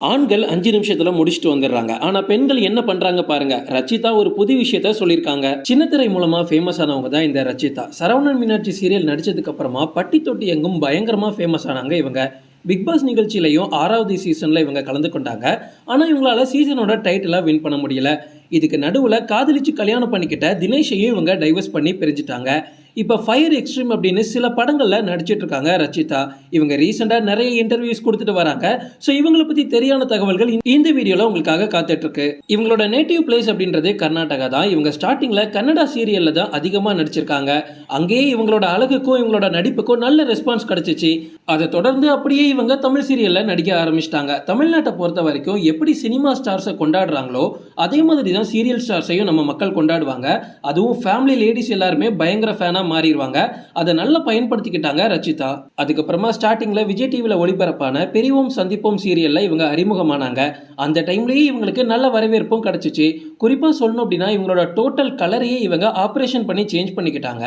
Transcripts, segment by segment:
ஆண்கள் அஞ்சு நிமிஷத்துல முடிச்சுட்டு வந்துடுறாங்க. ஆனா பெண்கள் என்ன பண்றாங்க பாருங்க. ரச்சிதா ஒரு புது விஷயத்த சொல்லியிருக்காங்க. சின்னத்திரை மூலமா ஃபேமஸ் ஆனவங்க தான் இந்த ரச்சிதா. சரவணன் மீனாட்சி சீரியல் நடிச்சதுக்கு அப்புறமா பட்டி தொட்டி எங்கும் பயங்கரமா ஃபேமஸ் ஆனாங்க இவங்க. பிக் பாஸ் நிகழ்ச்சியிலையும் ஆறாவது சீசன்ல இவங்க கலந்து கொண்டாங்க. ஆனா இவங்களால சீசனோட டைட்டிலை வின் பண்ண முடியல. இதுக்கு நடுவுல காதலிச்சு கல்யாணம் பண்ணிக்கிட்ட தினேஷையும் இவங்க டைவர்ஸ் பண்ணி பிரிஞ்சுட்டாங்க. இப்போ ஃபயர் எக்ஸ்ட்ரீம் அப்படின்னு சில படங்களில் நடிச்சிட்டு இருக்காங்க ரச்சிதா. இவங்க ரீசெண்டாக நிறைய இன்டர்வியூஸ் கொடுத்துட்டு வராங்க. ஸோ இவங்களை பற்றி தெரியான தகவல்கள் இந்த- வீடியோவில் உங்களுக்காக காத்துட்டு இருக்கு இவங்களோட நேட்டிவ் பிளேஸ் அப்படின்றது கர்நாடகா தான். இவங்க ஸ்டார்டிங்கில் கன்னடா சீரியலில் தான் அதிகமாக நடிச்சிருக்காங்க. அங்கேயே இவங்களோட அழகுக்கும் இவங்களோட நடிப்புக்கும் நல்ல ரெஸ்பான்ஸ் கிடச்சிச்சு. அதை தொடர்ந்து அப்படியே இவங்க தமிழ் சீரியலில் நடிக்க ஆரம்பிச்சிட்டாங்க. தமிழ்நாட்டை பொறுத்த வரைக்கும் எப்படி சினிமா ஸ்டார்ஸை கொண்டாடுறாங்களோ அதே மாதிரி தான் சீரியல் ஸ்டார்ஸையும் நம்ம மக்கள் கொண்டாடுவாங்க. அதுவும் ஃபேமிலி லேடிஸ் எல்லாருமே பயங்கர ஃபேனாக மாறிடுவாங்க அதை நல்லா பயன்படுத்திக்கிட்டாங்க ரச்சிதா. அதுக்கப்புறமா ஸ்டார்டிங்கில் விஜய் டிவியில் ஒளிபரப்பான பெரியவோம் சந்திப்போம் சீரியலில் இவங்க அறிமுகமானாங்க. அந்த டைம்லேயே இவங்களுக்கு நல்ல வரவேற்பும் கிடச்சிச்சு. குறிப்பாக சொல்லணும் அப்படின்னா இவங்களோட டோட்டல் கலரையே இவங்க ஆப்ரேஷன் பண்ணி சேஞ்ச் பண்ணிக்கிட்டாங்க.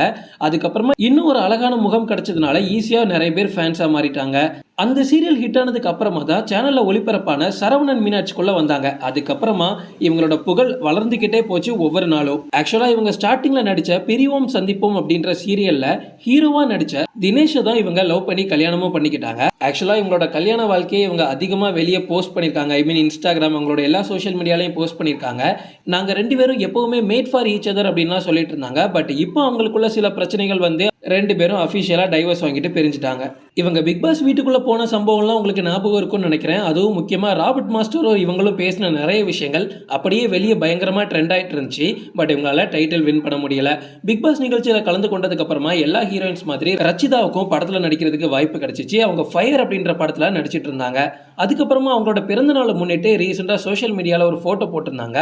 அதுக்கப்புறமா இன்னும் ஒரு அழகான முகம் கிடைச்சதுனால ஈஸியாக நிறைய பேர் ஃபேன்ஸாக மாறிட்டாங்க. அந்த சீரியல் ஹிட் ஆனதுக்கு அப்புறமா தான் சேனலில் ஒளிபரப்பான சரவணன் மீனாட்சிக்குள்ளே வந்தாங்க. அதுக்கப்புறமா இவங்களோட புகழ் வளர்ந்துக்கிட்டே போச்சு ஒவ்வொரு நாளும். ஆக்சுவலாக இவங்க ஸ்டார்டிங்கில் நடித்த பிரிவோம் சந்திப்போம் அப்படின்ற சீரியலில் ஹீரோவாக நடித்த தினேஷை தான் இவங்க லவ் பண்ணி கல்யாணமும் பண்ணிக்கிட்டாங்க. ஆக்சுவலாக இவங்களோட கல்யாண வாழ்க்கையை இவங்க அதிகமாக வெளியே போஸ்ட் பண்ணிருக்காங்க ஐ மீன் இன்ஸ்டாகிராம் அவங்களோட எல்லா சோஷியல் மீடியாலையும் போஸ்ட் பண்ணிருக்காங்க நாங்கள் ரெண்டு பேரும் எப்போவுமே மேட் ஃபார் ஈச் அதர் அப்படின்லாம் சொல்லிட்டு இருந்தாங்க. பட் இப்போ அவங்களுக்குள்ள சில பிரச்சனைகள் வந்து ரெண்டு பேரும் அஃபிஷியலாக டைவர்ஸ் வாங்கிட்டு பிரிஞ்சுட்டாங்க. இவங்க பிக் பாஸ் வீட்டுக்குள்ளே போன சம்பவம்லாம் உங்களுக்கு ஞாபகம் இருக்கும்னு நினைக்கிறேன். அதுவும் முக்கியமாக ராபர்ட் மாஸ்டரும் இவங்களும் பேசின நிறைய விஷயங்கள். அப்படியே வெளியே பயங்கரமாக ட்ரெண்ட் ஆகிட்டு இருந்துச்சு. பட் இவங்களால டைட்டில் வின் பண்ண முடியல. பிக் பாஸ் நிகழ்ச்சியில் கலந்து கொண்டதுக்கப்புறமா எல்லா ஹீரோயின்ஸ் மாதிரி ரச்சிதாவுக்கும் படத்தில் நடிக்கிறதுக்கு வாய்ப்பு கிடைச்சிச்சு. அவங்க ஃபயர் அப்படின்ற படத்தில் நடிச்சிட்டு இருந்தாங்க. அதுக்கப்புறமா அவங்களோட பிறந்த நாளை முன்னிட்டு ரீசெண்டாக சோஷியல் மீடியாவில் ஒரு ஃபோட்டோ போட்டிருந்தாங்க.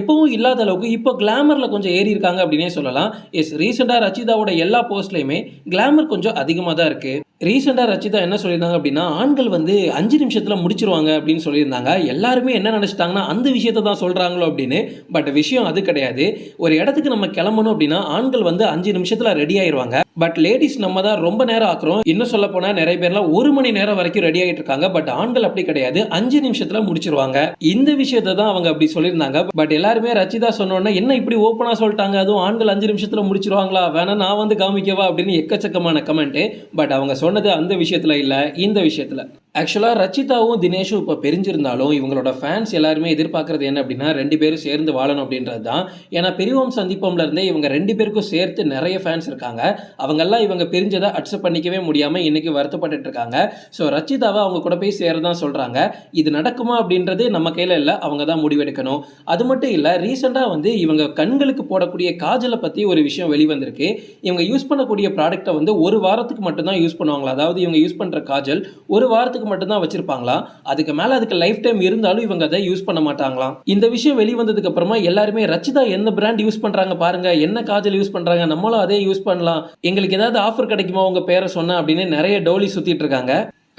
எப்பவும் இல்லாத அளவுக்கு இப்போ கிளாமரில் கொஞ்சம் ஏறி இருக்காங்க அப்படின்னே சொல்லலாம். எஸ் ரீசெண்டாக ரச்சிதாவோட எல்லா போஸ்ட்லையுமே கிளாமர் கொஞ்சம் அதிகமாக தான் இருக்குது ரீசெண்டாக ரச்சிதா என்ன சொல்லியிருந்தாங்க அப்படின்னா ஆண்கள் வந்து அஞ்சு நிமிஷத்தில் முடிச்சிருவாங்க அப்படின்னு சொல்லியிருந்தாங்க. எல்லாருமே என்ன நினச்சிட்டாங்கன்னா அந்த விஷயத்தை தான் சொல்கிறாங்களோ அப்படின்னு. பட் விஷயம் அது கிடையாது. ஒரு இடத்துக்கு நம்ம கிளம்பணும் அப்படின்னா ஆண்கள் வந்து அஞ்சு நிமிஷத்தில் ரெடி ஆயிருவாங்க. பட் லேடிஸ் நம்ம தான் ரொம்ப நேரம் ஆக்குறோம். இன்னும் சொல்ல போனால் நிறைய பேர்லாம் ஒரு மணி நேரம் வரைக்கும் ரெடி ஆகிட்டு இருக்காங்க. பட் ஆண்கள் அப்படி கிடையாது. அஞ்சு நிமிஷத்தில் முடிச்சிருவாங்க. இந்த விஷயத்தை தான் அவங்க அப்படி சொல்லியிருந்தாங்க. பட் எல்லாருமே ரச்சிதா சொன்னோன்னே என்ன இப்படி ஓப்பனாக சொல்லிட்டாங்க? அதுவும் ஆண்கள் அஞ்சு நிமிஷத்தில் முடிச்சிருவாங்களா? வேணா நான் வந்து காமிக்கவா? அப்படின்னு எக்கச்சக்கமான கமெண்ட்டு பட் அவங்க சொன்னது அந்த விஷயத்துல இல்லை இந்த விஷயத்துல. ஆக்சுவலாக ரச்சிதாவும் தினேஷும் இப்போ பிரிஞ்சிருந்தாலும் இவங்களோட ஃபேன்ஸ் எல்லாருமே எதிர்பார்க்கறது என்ன அப்படின்னா ரெண்டு பேரும் சேர்ந்து வாழணும் அப்படின்றது தான். ஏன்னா பெரியவம் சந்திப்போம்ல இருந்தே இவங்க ரெண்டு பேருக்கும் சேர்த்து நிறைய ஃபேன்ஸ் இருக்காங்க. அவங்கெல்லாம் இவங்க பிரிஞ்சதை அக்செப்ட் பண்ணிக்கவே முடியாமல் இன்றைக்கி வருத்தப்பட்டுட்டு இருக்காங்க. ஸோ ரச்சிதாவை அவங்க கூட போய் சேரதான் சொல்கிறாங்க இது நடக்குமா அப்படின்றது நம்ம கையில் இல்லை அவங்க தான் முடிவெடுக்கணும். அது மட்டும் இல்லை ரீசெண்டாக வந்து இவங்க கண்களுக்கு போடக்கூடிய காஜலை பற்றி ஒரு விஷயம் வெளிவந்திருக்கு. இவங்க யூஸ் பண்ணக்கூடிய ப்ராடக்ட்டை வந்து ஒரு வாரத்துக்கு மட்டும்தான் யூஸ் பண்ணுவாங்களா? அதாவது இவங்க யூஸ் பண்ணுற காஜல் ஒரு வாரத்துக்கு மட்டும்தான் வச்சிருப்பாங்களா? அதுக்கு மேல அதுக்கு லைஃப் டைம் இருந்தாலும் இவங்க அதை யூஸ் பண்ண மாட்டாங்களாம் இந்த விஷயம் வெளிவந்ததுக்கு அப்புறமா எல்லாருமே ரச்சிதா என்ன பிராண்ட் யூஸ் பண்றாங்க பாருங்க என்ன காஜல் யூஸ் பண்றாங்க நம்மளும் அதே யூஸ் பண்ணலாம். எங்களுக்கு ஏதாவது ஆஃபர் கிடைக்குமா? உங்கள் பேரை சொன்னா அப்படின்னு நிறைய டோலி சுத்திட்டு இருக்காங்க.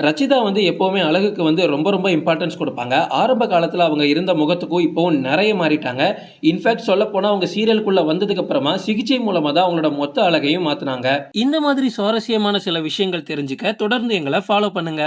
ரச்சிதா வந்து எப்போவுமே அழகுக்கு வந்து ரொம்ப ரொம்ப இம்பார்ட்டன்ஸ் கொடுப்பாங்க. ஆரம்ப காலத்தில் அவங்க இருந்த முகத்துக்கும் இப்போவும் நிறைய மாறிட்டாங்க. இன்ஃபேக்ட் சொல்ல போனால் அவங்க சீரியலுக்குள்ள வந்ததுக்கு அப்புறமா சிகிச்சை மூலமாக தான் அவங்களோட மொத்த அழகையும் மாற்றினாங்க இந்த மாதிரி சுவாரஸ்யமான சில விஷயங்கள் தெரிஞ்சுக்க தொடர்ந்து எங்களை ஃபாலோ பண்ணுங்க.